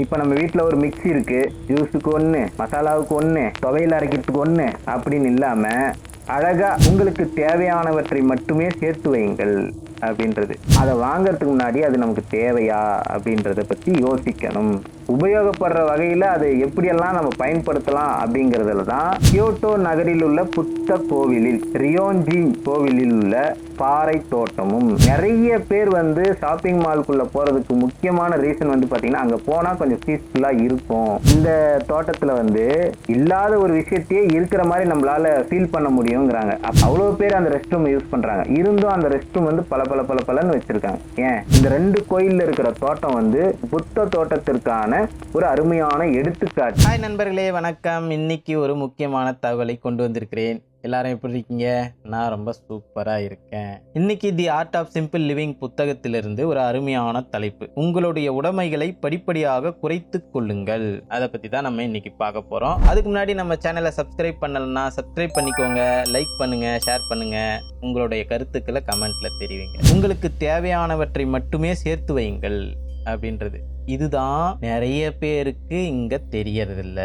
இப்போ நம்ம வீட்டில் ஒரு மிக்சி இருக்கு. ஜூஸுக்கு ஒன்று மசாலாவுக்கு ஒன்று துவையல் அரைக்கிறதுக்கு ஒன்று அப்படின்னு இல்லாமல் அழகாக உங்களுக்கு தேவையானவற்றை மட்டுமே சேர்த்து வையுங்கள் அப்படின்றது. அதை வாங்குறதுக்கு முன்னாடி அது நமக்கு தேவையா அப்படின்றத பற்றி யோசிக்கணும். உபயோகப்படுற வகையில் அதை எப்படியெல்லாம் நம்ம பயன்படுத்தலாம் அப்படிங்கிறதுல தான் கியோட்டோ நகரில் உள்ள புத்த கோவிலில் ரியோன்ஜி கோவிலில் உள்ள பாறை தோட்டமும். நிறைய பேர் வந்து ஷாப்பிங் மால்குள்ள போறதுக்கு முக்கியமான ரீசன் வந்து பார்த்தீங்கன்னா அங்கே போனால் கொஞ்சம் பீஸ்ஃபுல்லாக இருக்கும். இந்த தோட்டத்தில் வந்து இல்லாத ஒரு விஷயத்தையே இருக்கிற மாதிரி நம்மளால ஃபீல் பண்ண முடியுங்கிறாங்க. அவ்வளோ பேர் அந்த ரெஸ்ட் ரூம் யூஸ் பண்ணுறாங்க இருந்தும் அந்த ரெஸ்ட் ரூம் வந்து பல பல பல பலன்னு வச்சிருக்காங்க. ஏன்? இந்த ரெண்டு கோயில்ல இருக்கிற தோட்டம் வந்து புத்த தோட்டத்திற்கான ஒரு அருமையான எடுத்துக்காட்டு. ஹாய் நண்பர்களே வணக்கம். இன்னைக்கு ஒரு முக்கியமான தகவலை கொண்டு வந்திருக்கிறேன். எல்லாரும் எப்படி இருக்கீங்க? நான் ரொம்ப சூப்பராக இருக்கேன். இன்னைக்கு the art of simple living புத்தகத்திலிருந்து ஒரு அருமையான தலைப்பு. உங்களுடைய உடைமைகளை படிப்படியாக குறைத்து கொள்ளுங்கள். அதை பற்றி தான் நம்ம இன்னைக்கு பார்க்க போகிறோம் அதுக்கு முன்னாடி நம்ம சேனலை சப்ஸ்கிரைப் பண்ணலன்னா சப்ஸ்கிரைப் பண்ணிக்கோங்க லைக் பண்ணுங்க ஷேர் பண்ணுங்க. உங்களுடைய கருத்துக்களை கமெண்ட்ல தெரிவிங்க. உங்களுக்கு தேவையானவற்றை மட்டுமே சேர்த்து வையுங்கள். அப்படின்றது. இதுதான் நிறைய பேருக்கு இங்க தெரியறதில்ல.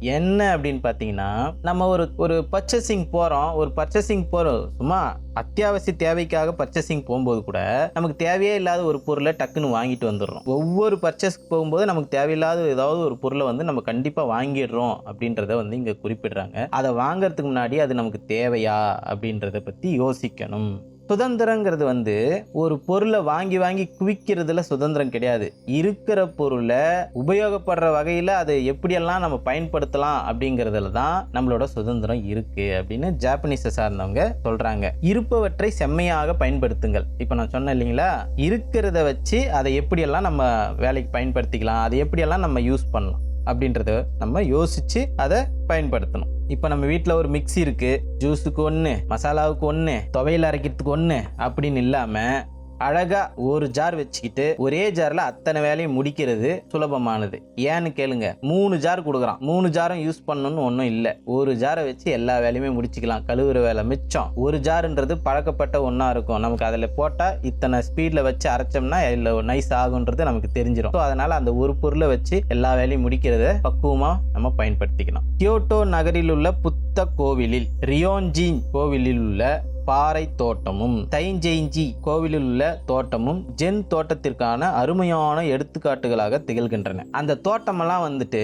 என்ன அப்படின்னு பார்த்தீங்கன்னா நம்ம ஒரு ஒரு பர்ச்சேசிங் போகிறோம் ஒரு பர்ச்சேசிங் போகிறோம் சும்மா அத்தியாவசிய தேவைக்காக பர்ச்சேசிங் போகும்போது கூட நமக்கு தேவையே இல்லாத ஒரு பொருளை டக்குன்னு வாங்கிட்டு வந்துடுறோம். ஒவ்வொரு பர்ச்சேஸ்க்கு போகும்போது நமக்கு தேவையில்லாத ஏதாவது ஒரு பொருளை வந்து நம்ம கண்டிப்பாக வாங்கிடுறோம் அப்படின்றத வந்து இங்கே குறிப்பிடுறாங்க. அதை வாங்குறதுக்கு முன்னாடி அது நமக்கு தேவையா அப்படின்றத பற்றி யோசிக்கணும். சுதந்திரங்கிறது வந்து ஒரு பொருளை வாங்கி வாங்கி குவிக்கிறதுல சுதந்திரம் கிடையாது. இருக்கிற பொருளை உபயோகப்படுற வகையில் அதை எப்படியெல்லாம் நம்ம பயன்படுத்தலாம் அப்படிங்கிறதுல தான் நம்மளோட சுதந்திரம் இருக்கு அப்படின்னு ஜாப்பனீஸை சார்ந்தவங்க சொல்கிறாங்க இருப்பவற்றை செம்மையாக பயன்படுத்துங்கள். இப்போ நான் சொன்னேன் இல்லைங்களா? இருக்கிறத வச்சு அதை எப்படியெல்லாம் நம்ம வேலைக்கு பயன்படுத்திக்கலாம் அதை எப்படியெல்லாம் நம்ம யூஸ் பண்ணலாம். அப்படின்றத நம்ம யோசிச்சு அதை பயன்படுத்தணும். இப்போ நம்ம வீட்டில் ஒரு மிக்ஸி இருக்குது ஜூஸுக்கு ஒன்று மசாலாவுக்கு ஒன்று துவையல் அரைக்கிறதுக்கு ஒன்று அப்படின்னு இல்லாமல் அழகா ஒரு ஜார் வச்சுக்கிட்டு ஒரே ஜார்ல அத்தனை வேலையும் முடிக்கிறது சுலபமானது. ஏன்னு கேளுங்க மூணு ஜார் கொடுக்குறான். மூணு ஜாரும் யூஸ் பண்ணணும்னு ஒன்றும் இல்லை. ஒரு ஜாரை வச்சு எல்லா வேலையுமே முடிச்சுக்கலாம். கழுவுற வேலை மிச்சம். ஒரு ஜாருன்றது பழக்கப்பட்ட ஒன்றா இருக்கும். நமக்கு அதில் போட்டால் இத்தனை ஸ்பீடில் வச்சு அரைச்சோம்னா இல்லை நைஸ் ஆகுன்றது நமக்கு தெரிஞ்சிடும் ஸோ அதனால் அந்த ஒரு பொருளை வச்சு எல்லா வேலையும் முடிக்கிறத பக்குவமாக நம்ம பயன்படுத்திக்கலாம். கியோட்டோ நகரில் உள்ள புத்த கோவிலில் ரியோன்ஜின் கோவிலில் உள்ள பாறை தோட்டமும் தைஞ்செய்ஞ்சி கோவிலில் உள்ள தோட்டமும் ஜென் தோட்டத்திற்கான அருமையான எடுத்துக்காட்டுகளாக திகழ்கின்றன. அந்த தோட்டமெல்லாம் வந்துட்டு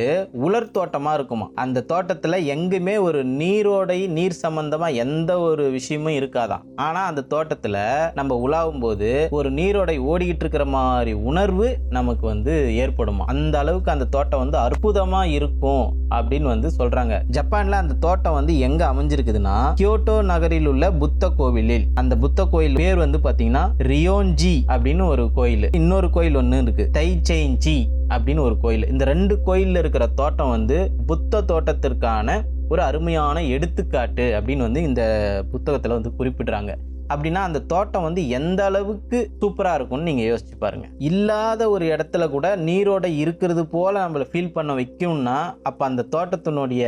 உலர் தோட்டமாக இருக்குமா? அந்த தோட்டத்தில் எங்குமே ஒரு நீரோடை நீர் சம்பந்தமாக எந்த ஒரு விஷயமும் இருக்காதான் ஆனால் அந்த தோட்டத்தில் நம்ம உலாவும் போது ஒரு நீரோடை ஓடிக்கிட்டு இருக்கிற மாதிரி உணர்வு நமக்கு வந்து ஏற்படுமா? அந்த அளவுக்கு அந்த தோட்டம் வந்து அற்புதமாக இருக்கும் அப்படின்னு வந்து சொல்கிறாங்க ஜப்பானில் அந்த தோட்டம் வந்து எங்கே அமைஞ்சிருக்குதுன்னா கியோட்டோ நகரில் உள்ள புத்த கோவிலில். அந்த புத்த கோயில் பேர் வந்து பாத்தீங்கன்னா ரியோன்ஜி அப்படின்னு ஒரு கோயில். இன்னொரு கோயில் ஒன்று இருக்கு. தைச்செய்ஞ்சி அப்படின்னு ஒரு கோயில். இந்த ரெண்டு கோயில்ல இருக்கிற தோட்டம் வந்து புத்த தோட்டத்திற்கான ஒரு அருமையான எடுத்துக்காட்டு அப்படின்னு வந்து இந்த புத்தகத்தில் வந்து குறிப்பிடுறாங்க. அப்படின்னா அந்த தோட்டம் வந்து எந்த அளவுக்கு சூப்பராக இருக்கும்னு நீங்கள் யோசிச்சு பாருங்கள் இல்லாத ஒரு இடத்துல கூட நீரோட இருக்கிறது போல் நம்மளை ஃபீல் பண்ண வைக்கணும்னா அப்போ அந்த தோட்டத்தினுடைய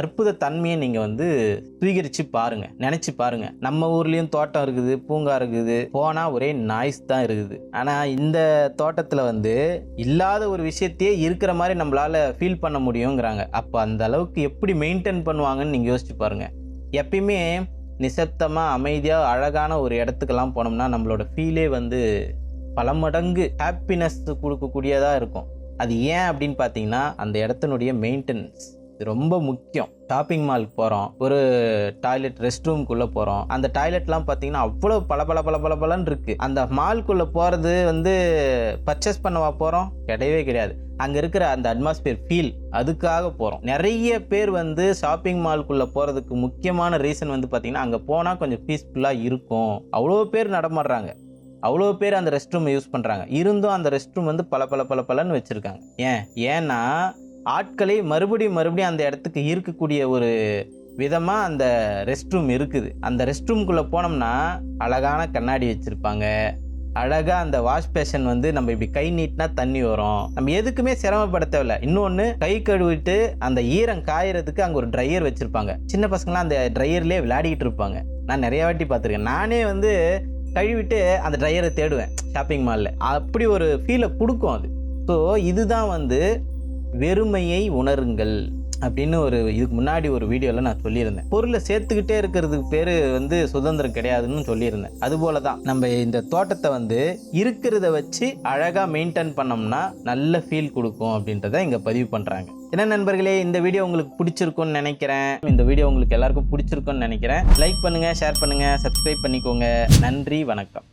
அற்புத தன்மையை நீங்கள் வந்து சுவீகரித்து பாருங்கள் நினச்சி பாருங்கள் நம்ம ஊர்லேயும் தோட்டம் இருக்குது பூங்கா இருக்குது போனால் ஒரே நாய்ஸ் தான் இருக்குது. ஆனால் இந்த தோட்டத்தில் வந்து இல்லாத ஒரு விஷயத்தையே இருக்கிற மாதிரி நம்மளால் ஃபீல் பண்ண முடியுங்கிறாங்க. அப்போ அந்த அளவுக்கு எப்படி மெயின்டைன் பண்ணுவாங்கன்னு நீங்கள் யோசிச்சு பாருங்கள் எப்பயுமே நிசப்தமாக அமைதியாக அழகான ஒரு இடத்துக்கெல்லாம் போனோம்னா நம்மளோட ஃபீலே வந்து பல மடங்கு ஹாப்பினஸ் கொடுக்கக்கூடியதாக இருக்கும். அது ஏன் அப்படின்னு பார்த்தீங்கன்னா அந்த இடத்தினுடைய மெயின்டெனன்ஸ் ரொம்ப முக்கியம். ஷாப்பிங் மாலுக்கு போகிறோம் ஒரு டாய்லெட் ரெஸ்ட் ரூம்குள்ளே போகிறோம் அந்த டாய்லெட்லாம் பார்த்தீங்கன்னா அவ்வளோ பல பல பல பல பலன்னு இருக்குது அந்த மால்குள்ளே போகிறது வந்து பர்ச்சேஸ் பண்ணவா போகிறோம் கிடையவே கிடையாது. அங்கே இருக்கிற அந்த அட்மாஸ்பியர் ஃபீல் அதுக்காக போகிறோம் நிறைய பேர் வந்து ஷாப்பிங் மால்குள்ளே போகிறதுக்கு முக்கியமான ரீசன் வந்து பார்த்திங்கன்னா அங்கே போனால் கொஞ்சம் பீஸ்ஃபுல்லாக இருக்கும். அவ்வளோ பேர் நடமாடுறாங்க. அவ்வளோ பேர் அந்த ரெஸ்ட் ரூம் யூஸ் பண்ணுறாங்க இருந்தும் அந்த ரெஸ்ட் ரூம் வந்து பல பல பல பலன்னு வச்சுருக்காங்க. ஏன்? ஏன்னா ஆட்களை மறுபடியும் மறுபடியும் அந்த இடத்துக்கு ஈர்க்கக்கூடிய ஒரு விதமாக அந்த ரெஸ்ட் ரூம் இருக்குது. அந்த ரெஸ்ட் ரூம்குள்ளே போனோம்னா அழகான கண்ணாடி வச்சுருப்பாங்க. அழகாக அந்த வாஷ் பேஷன் வந்து நம்ம இப்படி கை நீட்டினா தண்ணி வரும். நம்ம எதுக்குமே சிரமப்பட தேவையில்ல இன்னொன்று கை கழுவிட்டு அந்த ஈரம் காயறதுக்கு அங்கே ஒரு ட்ரையர் வச்சுருப்பாங்க. சின்ன பசங்களாம் அந்த ட்ரையர்லேயே விளையாடிக்கிட்டு இருப்பாங்க. நான் நிறைய வாட்டி பார்த்துருக்கேன். நானே வந்து கழுவிட்டு அந்த ட்ரையரை தேடுவேன் ஷாப்பிங் மாலில் அப்படி ஒரு ஃபீலை கொடுக்கும் அது. ஸோ இதுதான் வந்து வெறுமையை உணருங்கள் அப்படின்னு ஒரு இதுக்கு முன்னாடி ஒரு வீடியோவில் நான் சொல்லியிருந்தேன். பொருளை சேர்த்துக்கிட்டே இருக்கிறதுக்கு பேர் வந்து சுதந்திரம் கிடையாதுன்னு சொல்லியிருந்தேன். அதுபோல தான் நம்ம இந்த தோட்டத்தை வந்து இருக்கிறத வச்சு அழகாக மெயின்டைன் பண்ணோம்னா நல்ல ஃபீல் கொடுக்கும் அப்படின்றத இங்கே பதிவு பண்ணுறாங்க என்ன நண்பர்களே இந்த வீடியோ உங்களுக்கு பிடிச்சிருக்கும்னு நினைக்கிறேன். இந்த வீடியோ உங்களுக்கு எல்லாருக்கும் பிடிச்சிருக்கும்னு நினைக்கிறேன். லைக் பண்ணுங்கள் ஷேர் பண்ணுங்கள் சப்ஸ்கிரைப் பண்ணிக்கோங்க. நன்றி வணக்கம்.